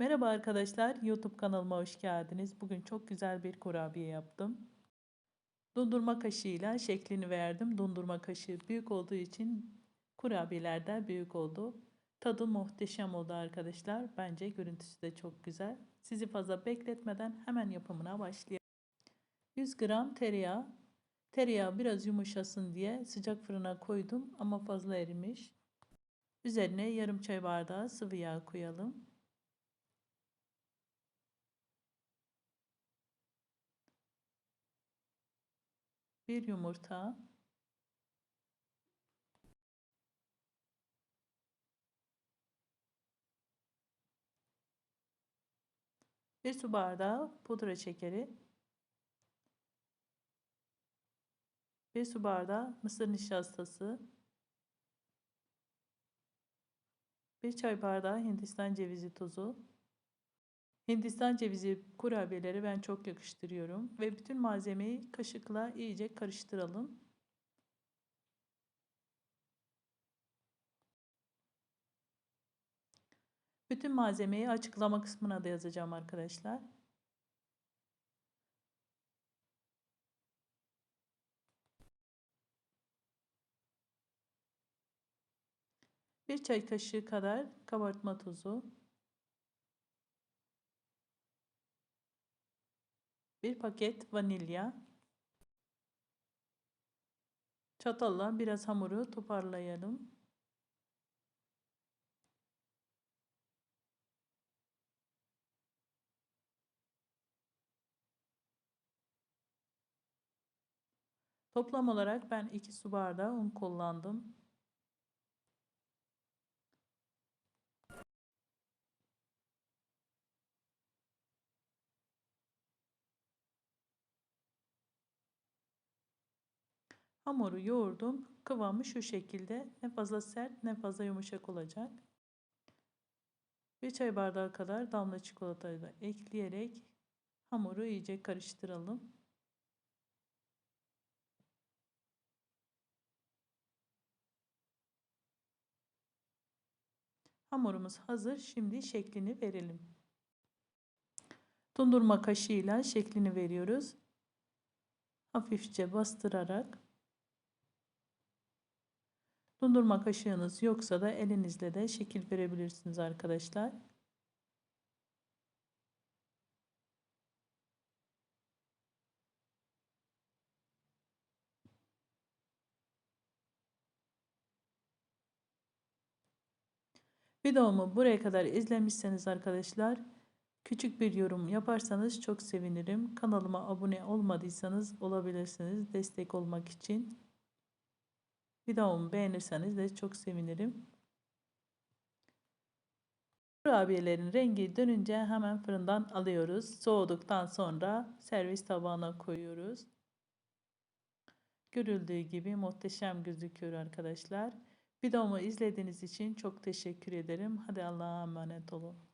Merhaba arkadaşlar, YouTube kanalıma hoş geldiniz. Bugün çok güzel bir kurabiye yaptım. Dondurma kaşığıyla şeklini verdim. Dondurma kaşığı büyük olduğu için kurabiyeler de büyük oldu. Tadı muhteşem oldu arkadaşlar. Bence görüntüsü de çok güzel. Sizi fazla bekletmeden hemen yapımına başlayalım. 100 gram tereyağı. Tereyağı biraz yumuşasın diye sıcak fırına koydum ama fazla erimiş. Üzerine yarım çay bardağı sıvı yağ koyalım. Bir yumurta, bir su bardağı pudra şekeri, bir su bardağı mısır nişastası, bir çay bardağı hindistan cevizi tozu, Hindistan cevizi kurabiyeleri ben çok yakıştırıyorum ve bütün malzemeyi kaşıkla iyice karıştıralım. Bütün malzemeyi açıklama kısmına da yazacağım arkadaşlar. Bir çay kaşığı kadar kabartma tozu, Bir paket vanilya. Çatalla biraz hamuru toparlayalım. Toplam olarak ben 2 su bardağı un kullandım. Hamuru yoğurdum. Kıvamı şu şekilde. Ne fazla sert ne fazla yumuşak olacak. Bir çay bardağı kadar damla çikolatayı da ekleyerek hamuru iyice karıştıralım. Hamurumuz hazır. Şimdi şeklini verelim. Dondurma kaşığıyla şeklini veriyoruz. Hafifçe bastırarak Dondurma kaşığınız yoksa da elinizle de şekil verebilirsiniz arkadaşlar. Videomu buraya kadar izlemişseniz arkadaşlar küçük bir yorum yaparsanız çok sevinirim. Kanalıma abone olmadıysanız olabilirsiniz destek olmak için. Videomu beğenirseniz de çok sevinirim. Kurabiyelerin rengi dönünce hemen fırından alıyoruz. Soğuduktan sonra servis tabağına koyuyoruz. Görüldüğü gibi muhteşem gözüküyor arkadaşlar. Videomu izlediğiniz için çok teşekkür ederim. Hadi Allah'a emanet olun.